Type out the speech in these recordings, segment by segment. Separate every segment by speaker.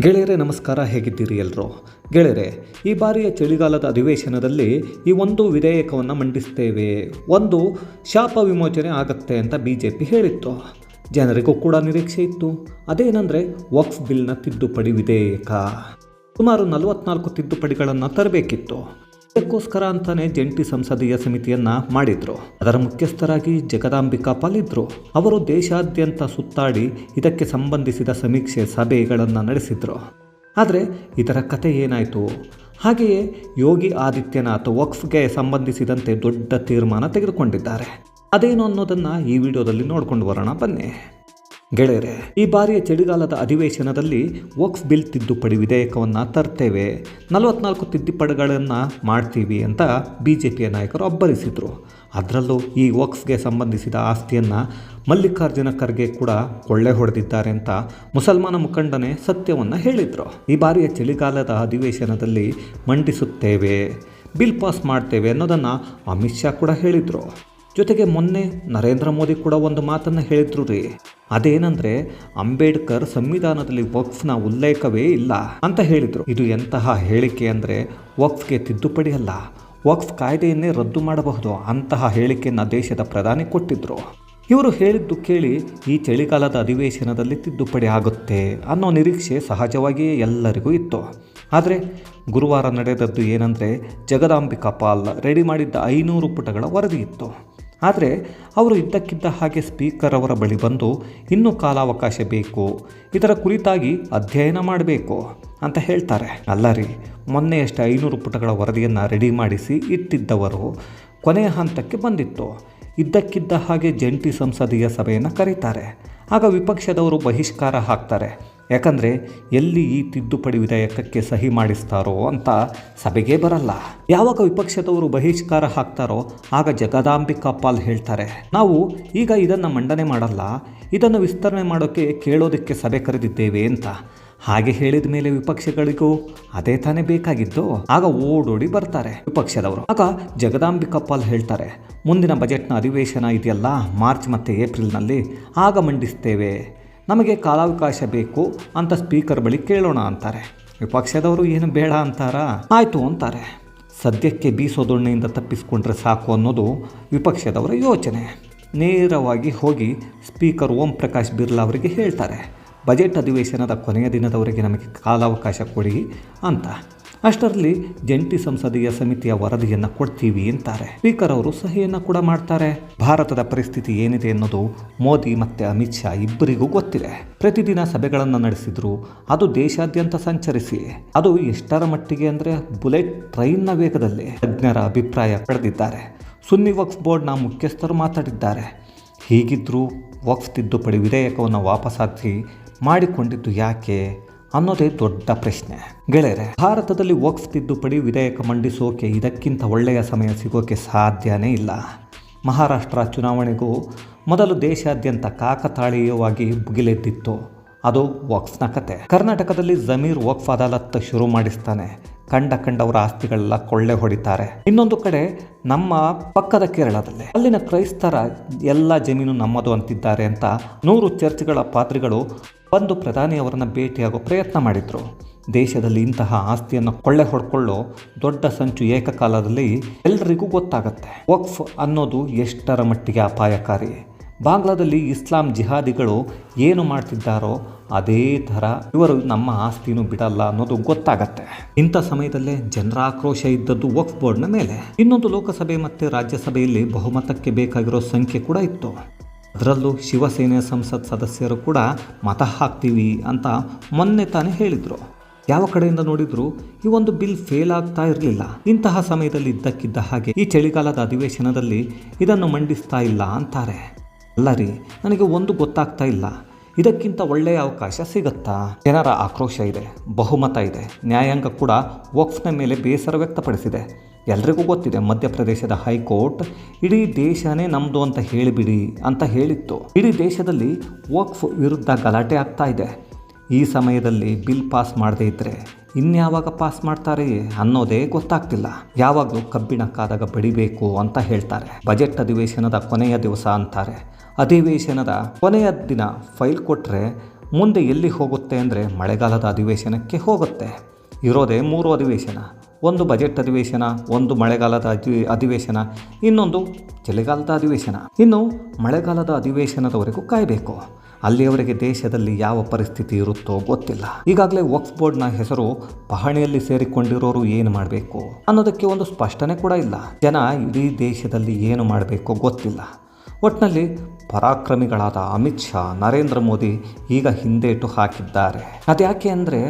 Speaker 1: ಗೆಳೆಯರೇ, ನಮಸ್ಕಾರ. ಹೇಗಿದ್ದೀರಿ ಎಲ್ಲರೂ ಗೆಳೆಯರೆ, ಈ ಬಾರಿಯ ಚಳಿಗಾಲದ ಅಧಿವೇಶನದಲ್ಲಿ ಈ ಒಂದು ವಿಧೇಯಕವನ್ನು ಮಂಡಿಸ್ತೇವೆ. ಒಂದು ಶಾಪ ವಿಮೋಚನೆ ಆಗತ್ತೆ ಅಂತ ಬಿ ಜೆ ಪಿ ಹೇಳಿತ್ತು. ಜನರಿಗೂ ಕೂಡ ನಿರೀಕ್ಷೆ ಇತ್ತು. ಅದೇನೆಂದರೆ, ವಕ್ಫ್ ಬಿಲ್ನ ತಿದ್ದುಪಡಿ ವಿಧೇಯಕ. ಸುಮಾರು ನಲವತ್ನಾಲ್ಕು ತಿದ್ದುಪಡಿಗಳನ್ನು ತರಬೇಕಿತ್ತು. ಇದಕ್ಕೋಸ್ಕರ ಅಂತಾನೆ ಜಂಟಿ ಸಂಸದೀಯ ಸಮಿತಿಯನ್ನ ಮಾಡಿದ್ರು. ಅದರ ಮುಖ್ಯಸ್ಥರಾಗಿ ಜಗದಾಂಬಿಕಾ ಪಾಲ್ ಇದ್ರು. ಅವರು ದೇಶಾದ್ಯಂತ ಸುತ್ತಾಡಿ ಇದಕ್ಕೆ ಸಂಬಂಧಿಸಿದ ಸಮೀಕ್ಷೆ ಸಭೆಗಳನ್ನು ನಡೆಸಿದ್ರು. ಆದರೆ ಇದರ ಕತೆ ಏನಾಯಿತು? ಹಾಗೆಯೇ ಯೋಗಿ ಆದಿತ್ಯನಾಥ್ ವಕ್ಫ್ಗೆ ಸಂಬಂಧಿಸಿದಂತೆ ದೊಡ್ಡ ತೀರ್ಮಾನ ತೆಗೆದುಕೊಂಡಿದ್ದಾರೆ. ಅದೇನು ಅನ್ನೋದನ್ನು ಈ ವಿಡಿಯೋದಲ್ಲಿ ನೋಡ್ಕೊಂಡು ಬರೋಣ ಬನ್ನಿ. ಗೆಳೆಯರೆ, ಈ ಬಾರಿಯ ಚಳಿಗಾಲದ ಅಧಿವೇಶನದಲ್ಲಿ ವಕ್ಫ್ ಬಿಲ್ ತಿದ್ದುಪಡಿ ವಿಧೇಯಕವನ್ನು ತರ್ತೇವೆ. ನಲವತ್ನಾಲ್ಕು ತಿದ್ದುಪಡಿಗಳನ್ನು ಮಾಡ್ತೀವಿ ಅಂತ ಬಿ ಜೆ ಪಿಯ ನಾಯಕರು ಅಬ್ಬರಿಸಿದರು. ಅದರಲ್ಲೂ ಈ ವಕ್ಫ್ಗೆ ಸಂಬಂಧಿಸಿದ ಆಸ್ತಿಯನ್ನು ಮಲ್ಲಿಕಾರ್ಜುನ ಖರ್ಗೆ ಕೂಡ ಕೊಳ್ಳೆ ಹೊಡೆದಿದ್ದಾರೆ ಅಂತ ಮುಸಲ್ಮಾನ ಮುಖಂಡನೇ ಸತ್ಯವನ್ನು ಹೇಳಿದರು. ಈ ಬಾರಿಯ ಚಳಿಗಾಲದ ಅಧಿವೇಶನದಲ್ಲಿ ಮಂಡಿಸುತ್ತೇವೆ, ಬಿಲ್ ಪಾಸ್ ಮಾಡ್ತೇವೆ ಅನ್ನೋದನ್ನು ಅಮಿತ್ ಶಾ ಕೂಡ ಹೇಳಿದರು. ಜೊತೆಗೆ ಮೊನ್ನೆ ನರೇಂದ್ರ ಮೋದಿ ಕೂಡ ಒಂದು ಮಾತನ್ನು ಹೇಳಿದ್ರು ರೀ. ಅದೇನಂದ್ರೆ, ಅಂಬೇಡ್ಕರ್ ಸಂವಿಧಾನದಲ್ಲಿ ವಕ್ಫ್ನ ಉಲ್ಲೇಖವೇ ಇಲ್ಲ ಅಂತ ಹೇಳಿದರು. ಇದು ಎಂತಹ ಹೇಳಿಕೆ ಅಂದರೆ ವಕ್ಫ್ಗೆ ತಿದ್ದುಪಡಿ ಅಲ್ಲ. ವಕ್ಫ್ ಕಾಯ್ದೆಯನ್ನೇ ರದ್ದು ಮಾಡಬಹುದು ಅಂತಹ ಹೇಳಿಕೆಯನ್ನ ದೇಶದ ಪ್ರಧಾನಿ ಕೊಟ್ಟಿದ್ರು. ಇವರು ಹೇಳಿದ್ದು ಕೇಳಿ ಈ ಚಳಿಗಾಲದ ಅಧಿವೇಶನದಲ್ಲಿ ತಿದ್ದುಪಡಿ ಆಗುತ್ತೆ ಅನ್ನೋ ನಿರೀಕ್ಷೆ ಸಹಜವಾಗಿಯೇ ಎಲ್ಲರಿಗೂ ಇತ್ತು. ಆದರೆ ಗುರುವಾರ ನಡೆದದ್ದು ಏನಂದರೆ, ಜಗದಾಂಬಿಕಾ ಪಾಲ್ ರೆಡಿ ಮಾಡಿದ್ದ ಐನೂರು ಪುಟಗಳ ವರದಿ ಇತ್ತು. ಆದರೆ ಅವರು ಇದ್ದಕ್ಕಿದ್ದ ಹಾಗೆ ಸ್ಪೀಕರ್ ಅವರ ಬಳಿ ಬಂದು ಇನ್ನೂ ಕಾಲಾವಕಾಶ ಬೇಕು, ಇದರ ಕುರಿತಾಗಿ ಅಧ್ಯಯನ ಮಾಡಬೇಕು ಅಂತ ಹೇಳ್ತಾರೆ. ಅಲ್ಲ ರೀ, ಮೊನ್ನೆಯಷ್ಟು ಐನೂರು ಪುಟಗಳ ವರದಿಯನ್ನು ರೆಡಿ ಮಾಡಿಸಿ ಇಟ್ಟಿದ್ದವರು ಕೊನೆಯ ಹಂತಕ್ಕೆ ಬಂದಿತ್ತು. ಇದ್ದಕ್ಕಿದ್ದ ಹಾಗೆ ಜಂಟಿ ಸಂಸದೀಯ ಸಭೆಯನ್ನು ಕರೀತಾರೆ. ಆಗ ವಿಪಕ್ಷದವರು ಬಹಿಷ್ಕಾರ ಹಾಕ್ತಾರೆ. ಯಾಕಂದರೆ ಎಲ್ಲಿ ಈ ತಿದ್ದುಪಡಿ ವಿಧೇಯಕಕ್ಕೆ ಸಹಿ ಮಾಡಿಸ್ತಾರೋ ಅಂತ ಸಭೆಗೆ ಬರಲ್ಲ. ಯಾವಾಗ ವಿಪಕ್ಷದವರು ಬಹಿಷ್ಕಾರ ಹಾಕ್ತಾರೋ ಆಗ ಜಗದಾಂಬಿಕಾ ಪಾಲ್ ಹೇಳ್ತಾರೆ. ನಾವು ಈಗ ಇದನ್ನು ಮಂಡನೆ ಮಾಡಲ್ಲ, ಇದನ್ನು ವಿಸ್ತರಣೆ ಮಾಡೋಕ್ಕೆ ಕೇಳೋದಕ್ಕೆ ಸಭೆ ಕರೆದಿದ್ದೇವೆ ಅಂತ. ಹಾಗೆ ಹೇಳಿದ ಮೇಲೆ ವಿಪಕ್ಷಗಳಿಗೂ ಅದೇ ತಾನೇ ಬೇಕಾಗಿದ್ದು. ಆಗ ಓಡೋಡಿ ಬರ್ತಾರೆ ವಿಪಕ್ಷದವರು. ಆಗ ಜಗದಾಂಬಿಕಾ ಪಾಲ್ ಹೇಳ್ತಾರೆ, ಮುಂದಿನ ಬಜೆಟ್ನ ಅಧಿವೇಶನ ಇದೆಯಲ್ಲ, ಮಾರ್ಚ್ ಮತ್ತು ಏಪ್ರಿಲ್ನಲ್ಲಿ, ಆಗ ಮಂಡಿಸ್ತೇವೆ. ನಮಗೆ ಕಾಲಾವಕಾಶ ಬೇಕು ಅಂತ ಸ್ಪೀಕರ್ ಬಳಿ ಕೇಳೋಣ ಅಂತಾರೆ. ವಿಪಕ್ಷದವರು ಏನು ಬೇಡ ಅಂತಾರ? ಆಯಿತು ಅಂತಾರೆ. ಸದ್ಯಕ್ಕೆ ಬೀಸೋದೊಣ್ಣೆಯಿಂದ ತಪ್ಪಿಸಿಕೊಂಡ್ರೆ ಸಾಕು ಅನ್ನೋದು ವಿಪಕ್ಷದವರ ಯೋಚನೆ. ನೇರವಾಗಿ ಹೋಗಿ ಸ್ಪೀಕರ್ ಓಂ ಪ್ರಕಾಶ್ ಬಿರ್ಲಾ ಅವರಿಗೆ ಹೇಳ್ತಾರೆ. ಬಜೆಟ್ ಅಧಿವೇಶನದ ಕೊನೆಯ ದಿನದವರೆಗೆ ನಮಗೆ ಕಾಲಾವಕಾಶ ಕೊಡಿ ಅಂತ. ಅಷ್ಟರಲ್ಲಿ ಜಂಟಿ ಸಂಸದೀಯ ಸಮಿತಿಯ ವರದಿಯನ್ನು ಕೊಡ್ತೀವಿ ಅಂತಾರೆ. ಸ್ಪೀಕರ್ ಅವರು ಸಹಿಯನ್ನು ಕೂಡ ಮಾಡ್ತಾರೆ. ಭಾರತದ ಪರಿಸ್ಥಿತಿ ಏನಿದೆ ಅನ್ನೋದು ಮೋದಿ ಮತ್ತು ಅಮಿತ್ ಶಾ ಇಬ್ಬರಿಗೂ ಗೊತ್ತಿದೆ. ಪ್ರತಿದಿನ ಸಭೆಗಳನ್ನು ನಡೆಸಿದ್ರು ಅದು ದೇಶಾದ್ಯಂತ ಸಂಚರಿಸಿ. ಅದು ಎಷ್ಟರ ಮಟ್ಟಿಗೆ ಅಂದರೆ ಬುಲೆಟ್ ಟ್ರೈನ್ನ ವೇಗದಲ್ಲಿ ತಜ್ಞರ ಅಭಿಪ್ರಾಯ ಪಡೆದಿದ್ದಾರೆ ಸುನ್ನಿ ವಕ್ಫ್ ಬೋರ್ಡ್ನ ಮುಖ್ಯಸ್ಥರು ಮಾತಾಡಿದ್ದಾರೆ. ಹೀಗಿದ್ದರೂ ವಕ್ಫ್ ತಿದ್ದುಪಡಿ ವಿಧೇಯಕವನ್ನು ವಾಪಸಾಗಿ ಮಾಡಿಕೊಂಡಿದ್ದು ಯಾಕೆ? ಅನ್ನೋದೇ ದೊಡ್ಡ ಪ್ರಶ್ನೆ. ಗೆಳೆಯರೆ, ಭಾರತದಲ್ಲಿ ವಕ್ಫ್ ತಿದ್ದುಪಡಿ ವಿಧೇಯಕ ಮಂಡಿಸೋಕೆ ಇದಕ್ಕಿಂತ ಒಳ್ಳೆಯ ಸಮಯ ಸಿಗೋಕೆ ಸಾಧ್ಯನೇ ಇಲ್ಲ. ಮಹಾರಾಷ್ಟ್ರ ಚುನಾವಣೆಗೂ ಮೊದಲು ದೇಶಾದ್ಯಂತ ಕಾಕತಾಳೀಯವಾಗಿ ಭುಗಿಲೆದ್ದಿತ್ತು ಅದು ವಕ್ಫ್ನ ಕತೆ. ಕರ್ನಾಟಕದಲ್ಲಿ ಜಮೀರ್ ವಕ್ಫ್ ಅದಾಲತ್ ಶುರು ಮಾಡಿಸ್ತಾನೆ. ಕಂಡ ಕಂಡವರ ಆಸ್ತಿಗಳೆಲ್ಲ ಕೊಳ್ಳೆ ಹೊಡಿತಾರೆ. ಇನ್ನೊಂದು ಕಡೆ ನಮ್ಮ ಪಕ್ಕದ ಕೇರಳದಲ್ಲಿ. ಅಲ್ಲಿನ ಕ್ರೈಸ್ತರ ಎಲ್ಲ ಜಮೀನು ನಮ್ಮದು ಅಂತಿದ್ದಾರೆ ಅಂತ ನೂರು ಚರ್ಚ್ಗಳ ಪಾತ್ರಿಗಳು ಬಂದು ಪ್ರಧಾನಿಯವರನ್ನು ಭೇಟಿಯಾಗೋ ಪ್ರಯತ್ನ ಮಾಡಿದರು. ದೇಶದಲ್ಲಿ ಇಂತಹ ಆಸ್ತಿಯನ್ನು ಕೊಳ್ಳೆ ಹೊಡ್ಕೊಳ್ಳೋ ದೊಡ್ಡ ಸಂಚು ಏಕಕಾಲದಲ್ಲಿ ಎಲ್ಲರಿಗೂ ಗೊತ್ತಾಗತ್ತೆ. ವಕ್ಫ್ ಅನ್ನೋದು ಎಷ್ಟರ ಮಟ್ಟಿಗೆ ಅಪಾಯಕಾರಿ. ಬಾಂಗ್ಲಾದಲ್ಲಿ ಇಸ್ಲಾಂ ಜಿಹಾದಿಗಳು ಏನು ಮಾಡ್ತಿದ್ದಾರೋ ಅದೇ ಥರ ಇವರು ನಮ್ಮ ಆಸ್ತಿನೂ ಬಿಡಲ್ಲ ಅನ್ನೋದು ಗೊತ್ತಾಗತ್ತೆ. ಇಂಥ ಸಮಯದಲ್ಲೇ ಜನರ ಆಕ್ರೋಶ ಇದ್ದದ್ದು ವಕ್ಫ್ ಬೋರ್ಡ್ನ ಮೇಲೆ. ಇನ್ನೊಂದು ಲೋಕಸಭೆ ಮತ್ತು ರಾಜ್ಯಸಭೆಯಲ್ಲಿ ಬಹುಮತಕ್ಕೆ ಬೇಕಾಗಿರೋ ಸಂಖ್ಯೆ ಕೂಡ ಇತ್ತು. ಅದರಲ್ಲೂ ಶಿವಸೇನೆ ಸಂಸತ್ ಸದಸ್ಯರು ಕೂಡ ಮತ ಹಾಕ್ತೀವಿ ಅಂತ ಮೊನ್ನೆ ತಾನೇ ಹೇಳಿದರು. ಯಾವ ಕಡೆಯಿಂದ ನೋಡಿದ್ರು ಈ ಒಂದು ಬಿಲ್ ಫೇಲ್ ಆಗ್ತಾ ಇರಲಿಲ್ಲ. ಇಂತಹ ಸಮಯದಲ್ಲಿ ಇದ್ದಕ್ಕಿದ್ದ ಹಾಗೆ ಈ ಚಳಿಗಾಲದ ಅಧಿವೇಶನದಲ್ಲಿ ಇದನ್ನು ಮಂಡಿಸ್ತಾ ಇಲ್ಲ ಅಂತಾರೆ. ಅಲ್ಲ ರೀ, ನನಗೆ ಒಂದು ಗೊತ್ತಾಗ್ತಾ ಇಲ್ಲ. ಇದಕ್ಕಿಂತ ಒಳ್ಳೆಯ ಅವಕಾಶ ಸಿಗುತ್ತಾ? ಜನರ ಆಕ್ರೋಶ ಇದೆ, ಬಹುಮತ ಇದೆ. ನ್ಯಾಯಾಂಗ ಕೂಡ ವಕ್ಫ್ನ ಮೇಲೆ ಬೇಸರ ವ್ಯಕ್ತಪಡಿಸಿದೆ. ಎಲ್ರಿಗೂ ಗೊತ್ತಿದೆ, ಮಧ್ಯಪ್ರದೇಶದ ಹೈಕೋರ್ಟ್ ಇಡೀ ದೇಶನೇ ನಮ್ಮದು ಅಂತ ಹೇಳಿಬಿಡಿ ಅಂತ ಹೇಳಿತ್ತು. ಇಡೀ ದೇಶದಲ್ಲಿ ವಕ್ಫ್ ವಿರುದ್ಧ ಗಲಾಟೆ ಆಗ್ತಾ ಇದೆ. ಈ ಸಮಯದಲ್ಲಿ ಬಿಲ್ ಪಾಸ್ ಮಾಡದೇ ಇದ್ದರೆ ಇನ್ಯಾವಾಗ ಪಾಸ್ ಮಾಡ್ತಾರೆ ಅನ್ನೋದೇ ಗೊತ್ತಾಗ್ತಿಲ್ಲ. ಯಾವಾಗಲೂ ಕಬ್ಬಿಣ ಕಾದಾಗ ಬಡಿಬೇಕು ಅಂತ ಹೇಳ್ತಾರೆ. ಬಜೆಟ್ ಅಧಿವೇಶನದ ಕೊನೆಯ ದಿವಸ ಅಂತಾರೆ. ಅಧಿವೇಶನದ ಕೊನೆಯ ದಿನ ಫೈಲ್ ಕೊಟ್ಟರೆ ಮುಂದೆ ಎಲ್ಲಿ ಹೋಗುತ್ತೆ ಅಂದರೆ ಮಳೆಗಾಲದ ಅಧಿವೇಶನಕ್ಕೆ ಹೋಗುತ್ತೆ. ಇರೋದೇ ಮೂರು ಅಧಿವೇಶನ, ಒಂದು ಬಜೆಟ್ ಅಧಿವೇಶನ, ಒಂದು ಮಳೆಗಾಲದ ಅಧಿ, ಅಧಿವೇಶನ, ಇನ್ನೊಂದು ಚಳಿಗಾಲದ ಅಧಿವೇಶನ. ಇನ್ನು ಮಳೆಗಾಲದ ಅಧಿವೇಶನದವರೆಗೂ ಕಾಯಬೇಕು. ಅಲ್ಲಿಯವರೆಗೆ ದೇಶದಲ್ಲಿ ಯಾವ ಪರಿಸ್ಥಿತಿ ಇರುತ್ತೋ ಗೊತ್ತಿಲ್ಲ. ಈಗಾಗಲೇ ವಕ್ಸ್ ಬೋರ್ಡ್ನ ಹೆಸರು ಪಹಣಿಯಲ್ಲಿ ಸೇರಿಕೊಂಡಿರೋರು ಏನು ಮಾಡಬೇಕು ಅನ್ನೋದಕ್ಕೆ ಒಂದು ಸ್ಪಷ್ಟನೆ ಕೂಡ ಇಲ್ಲ. ಜನ ಇಡೀ ದೇಶದಲ್ಲಿ ಏನು ಮಾಡಬೇಕು ಗೊತ್ತಿಲ್ಲ. ಒಟ್ಟಿನಲ್ಲಿ ಪರಾಕ್ರಮಿಗಳಾದ ಅಮಿತ್ ಶಾ, ನರೇಂದ್ರ ಮೋದಿ ಈಗ ಹಿಂದೇಟು ಹಾಕಿದ್ದಾರೆ. ಅದ್ಯಾಕೆ ಅಂದರೆ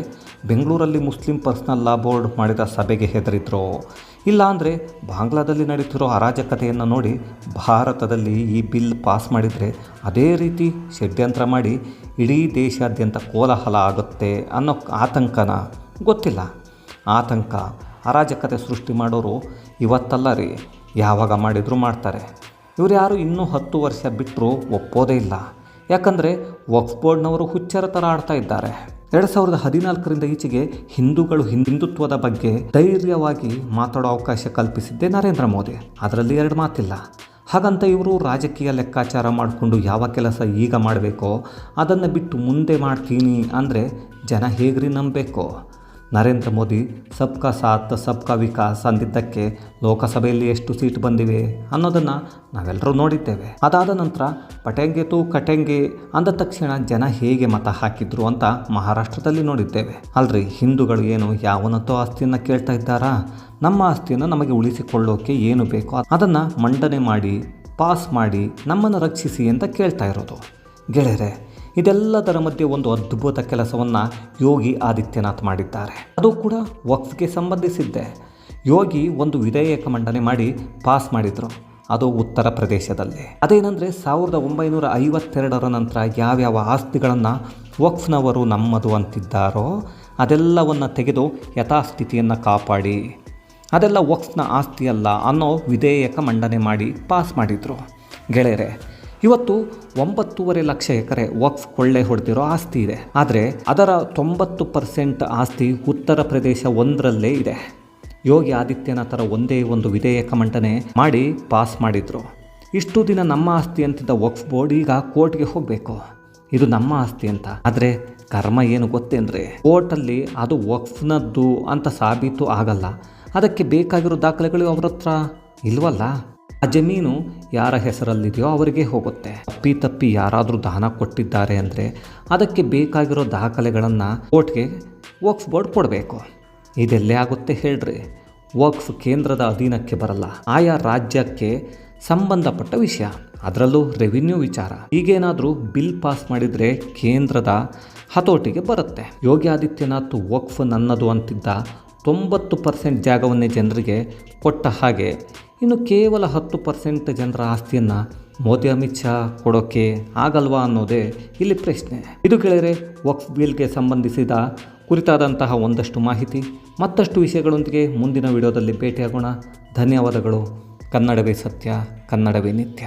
Speaker 1: ಬೆಂಗಳೂರಲ್ಲಿ ಮುಸ್ಲಿಂ ಪರ್ಸನಲ್ ಲಾ ಬೋರ್ಡ್ ಮಾಡಿದ ಸಭೆಗೆ ಹೆದರಿದ್ರು. ಇಲ್ಲಾಂದರೆ ಬಾಂಗ್ಲಾದಲ್ಲಿ ನಡೀತಿರೋ ಅರಾಜಕತೆಯನ್ನು ನೋಡಿ ಭಾರತದಲ್ಲಿ ಈ ಬಿಲ್ ಪಾಸ್ ಮಾಡಿದರೆ ಅದೇ ರೀತಿ ಷಡ್ಯಂತ್ರ ಮಾಡಿ ಇಡೀ ದೇಶಾದ್ಯಂತ ಕೋಲಾಹಲ ಆಗುತ್ತೆ ಅನ್ನೋ ಆತಂಕನ ಗೊತ್ತಿಲ್ಲ. ಆತಂಕ, ಅರಾಜಕತೆ ಸೃಷ್ಟಿ ಮಾಡೋರು ಇವತ್ತಲ್ಲ ರೀ. ಯಾವಾಗ ಮಾಡಿದರೂ ಮಾಡ್ತಾರೆ. ಇವ್ರು ಯಾರು ಇನ್ನೂ ಹತ್ತು ವರ್ಷ ಬಿಟ್ಟರು ಒಪ್ಪೋದೇ ಇಲ್ಲ. ಯಾಕಂದರೆ ವಕ್ಸ್ಬೋರ್ಡ್ನವರು ಹುಚ್ಚರ ಥರ ಆಡ್ತಾ ಇದ್ದಾರೆ. ಎರಡು ಸಾವಿರದ ಹದಿನಾಲ್ಕರಿಂದ ಈಚೆಗೆ ಹಿಂದೂಗಳು ಹಿಂದುತ್ವದ ಬಗ್ಗೆ ಧೈರ್ಯವಾಗಿ ಮಾತಾಡೋ ಅವಕಾಶ ಕಲ್ಪಿಸಿದ್ದೇ ನರೇಂದ್ರ ಮೋದಿ. ಅದರಲ್ಲಿ ಎರಡು ಮಾತಿಲ್ಲ. ಹಾಗಂತ ಇವರು ರಾಜಕೀಯ ಲೆಕ್ಕಾಚಾರ ಮಾಡಿಕೊಂಡು ಯಾವ ಕೆಲಸ ಈಗ ಮಾಡಬೇಕೋ ಅದನ್ನು ಬಿಟ್ಟು ಮುಂದೆ ಮಾಡ್ತೀನಿ ಅಂದರೆ ಜನ ಹೇಗ್ರಿ ನಂಬಬೇಕು? ನರೇಂದ್ರ ಮೋದಿ, ಸಬ್ಕಾ ಸಾಥ್, ಸಬ್ಕಾ ವಿಕಾಸ್ ಅಂದಿದ್ದಕ್ಕೆ ಲೋಕಸಭೆಯಲ್ಲಿ ಎಷ್ಟು ಸೀಟ್ ಬಂದಿವೆ ಅನ್ನೋದನ್ನು ನಾವೆಲ್ಲರೂ ನೋಡಿದ್ದೇವೆ. ಅದಾದ ನಂತರ ಪಟೆಂಗೆ ತು ಕಟೆಂಗೆ ಅಂದ ತಕ್ಷಣ ಜನ ಹೇಗೆ ಮತ ಹಾಕಿದ್ರು ಅಂತ ಮಹಾರಾಷ್ಟ್ರದಲ್ಲಿ ನೋಡಿದ್ದೇವೆ. ಅಲ್ರಿ, ಹಿಂದೂಗಳು ಏನು ಯಾವನತ್ತೋ ಆಸ್ತಿಯನ್ನು ಕೇಳ್ತಾ ಇದ್ದಾರಾ? ನಮ್ಮ ಆಸ್ತಿಯನ್ನು ನಮಗೆ ಉಳಿಸಿಕೊಳ್ಳೋಕೆ ಏನು ಬೇಕೋ? ಅದನ್ನು ಮಂಡನೆ ಮಾಡಿ, ಪಾಸ್ ಮಾಡಿ ನಮ್ಮನ್ನು ರಕ್ಷಿಸಿ ಅಂತ ಕೇಳ್ತಾ ಇರೋದು. ಗೆಳೆಯರೆ ಇದೆಲ್ಲದರ ಮಧ್ಯೆ ಒಂದು ಅದ್ಭುತ ಕೆಲಸವನ್ನು ಯೋಗಿ ಆದಿತ್ಯನಾಥ್ ಮಾಡಿದ್ದಾರೆ. ಅದು ಕೂಡ ವಕ್ಫ್ಗೆ ಸಂಬಂಧಿಸಿದ್ದೆ. ಯೋಗಿ ಒಂದು ವಿಧೇಯಕ ಮಂಡನೆ ಮಾಡಿ ಪಾಸ್ ಮಾಡಿದರು. ಅದು ಉತ್ತರ ಪ್ರದೇಶದಲ್ಲಿ. ಅದೇನೆಂದರೆ ಸಾವಿರದ ಒಂಬೈನೂರ ಐವತ್ತೆರಡರ ನಂತರ ಯಾವ್ಯಾವ ಆಸ್ತಿಗಳನ್ನು ವಕ್ಫ್ನವರು ನಮ್ಮದು ಅಂತಿದ್ದಾರೋ ಅದೆಲ್ಲವನ್ನು ತೆಗೆದು ಯಥಾಸ್ಥಿತಿಯನ್ನು ಕಾಪಾಡಿ. ಅದೆಲ್ಲ ವಕ್ಫ್ನ ಆಸ್ತಿಯಲ್ಲ ಅನ್ನೋ ವಿಧೇಯಕ ಮಂಡನೆ ಮಾಡಿ ಪಾಸ್ ಮಾಡಿದರು. ಗೆಳೆಯರೆ ಇವತ್ತು ಒಂಬತ್ತೂವರೆ ಲಕ್ಷ ಎಕರೆ ವಕ್ಫ್ ಕೊಳ್ಳೆ ಹೊಡೆದಿರೋ ಆಸ್ತಿ ಇದೆ. ಆದರೆ ಅದರ ತೊಂಬತ್ತು ಪರ್ಸೆಂಟ್ ಆಸ್ತಿ ಉತ್ತರ ಪ್ರದೇಶ ಒಂದರಲ್ಲೇ ಇದೆ. ಯೋಗಿ ಆದಿತ್ಯನಾಥರ ಒಂದೇ ಒಂದು ವಿಧೇಯಕ ಮಂಡನೆ ಮಾಡಿ ಪಾಸ್ ಮಾಡಿದರು. ಇಷ್ಟು ದಿನ ನಮ್ಮ ಆಸ್ತಿ ಅಂತಿದ್ದ ವಕ್ಫ್ ಬೋರ್ಡ್ ಈಗ ಕೋರ್ಟ್ಗೆ ಹೋಗಬೇಕು. ಇದು ನಮ್ಮ ಆಸ್ತಿ ಅಂತ. ಆದರೆ ಕರ್ಮ ಏನು ಗೊತ್ತೇಂದ್ರೆ ಕೋರ್ಟಲ್ಲಿ ಅದು ವಕ್ಫ್ನದ್ದು ಅಂತ ಸಾಬೀತು ಆಗಲ್ಲ. ಅದಕ್ಕೆ ಬೇಕಾಗಿರೋ ದಾಖಲೆಗಳು ಅವ್ರ ಹತ್ರ ಇಲ್ವಲ್ಲ? ಆ ಜಮೀನು ಯಾರ ಹೆಸರಲ್ಲಿದೆಯೋ ಅವರಿಗೆ ಹೋಗುತ್ತೆ. ತಪ್ಪಿ ತಪ್ಪಿ ಯಾರಾದರೂ ದಾನ ಕೊಟ್ಟಿದ್ದಾರೆ ಅಂದರೆ ಅದಕ್ಕೆ ಬೇಕಾಗಿರೋ ದಾಖಲೆಗಳನ್ನು ಕೋರ್ಟ್ಗೆ ವಕ್ಫ್ ಬೋರ್ಡ್ ಕೊಡಬೇಕು. ಇದೆಲ್ಲೇ ಆಗುತ್ತೆ ಹೇಳ್ರಿ. ವಕ್ಫ್ ಕೇಂದ್ರದ ಅಧೀನಕ್ಕೆ ಬರಲ್ಲ. ಆಯಾ ರಾಜ್ಯಕ್ಕೆ ಸಂಬಂಧಪಟ್ಟ ವಿಷಯ. ಅದರಲ್ಲೂ ರೆವಿನ್ಯೂ ವಿಚಾರ. ಈಗೇನಾದರೂ ಬಿಲ್ ಪಾಸ್ ಮಾಡಿದರೆ ಕೇಂದ್ರದ ಹತೋಟಿಗೆ ಬರುತ್ತೆ. ಯೋಗಿ ಆದಿತ್ಯನಾಥ್ ವಕ್ಫ್ ನನ್ನದು ಅಂತಿದ್ದ ತೊಂಬತ್ತು ಪರ್ಸೆಂಟ್ ಜಾಗವನ್ನೇ ಜನರಿಗೆ ಕೊಟ್ಟ ಹಾಗೆ ಇನ್ನು ಕೇವಲ ಹತ್ತು ಪರ್ಸೆಂಟ್ ಜನರ ಆಸ್ತಿಯನ್ನು ಮೋದಿ ಅಮಿತ್ ಶಾ ಕೊಡೋಕ್ಕೆ ಆಗಲ್ವಾ ಅನ್ನೋದೇ ಇಲ್ಲಿ ಪ್ರಶ್ನೆ. ಇದು ಕೇಳಿದರೆ ವಕ್ಫ್ ಬಿಲ್ಗೆ ಸಂಬಂಧಿಸಿದ ಕುರಿತಾದಂತಹ ಒಂದಷ್ಟು ಮಾಹಿತಿ, ಮತ್ತಷ್ಟು ವಿಷಯಗಳೊಂದಿಗೆ ಮುಂದಿನ ವಿಡಿಯೋದಲ್ಲಿ ಭೇಟಿಯಾಗೋಣ. ಧನ್ಯವಾದಗಳು. ಕನ್ನಡವೇ ಸತ್ಯ, ಕನ್ನಡವೇ ನಿತ್ಯ.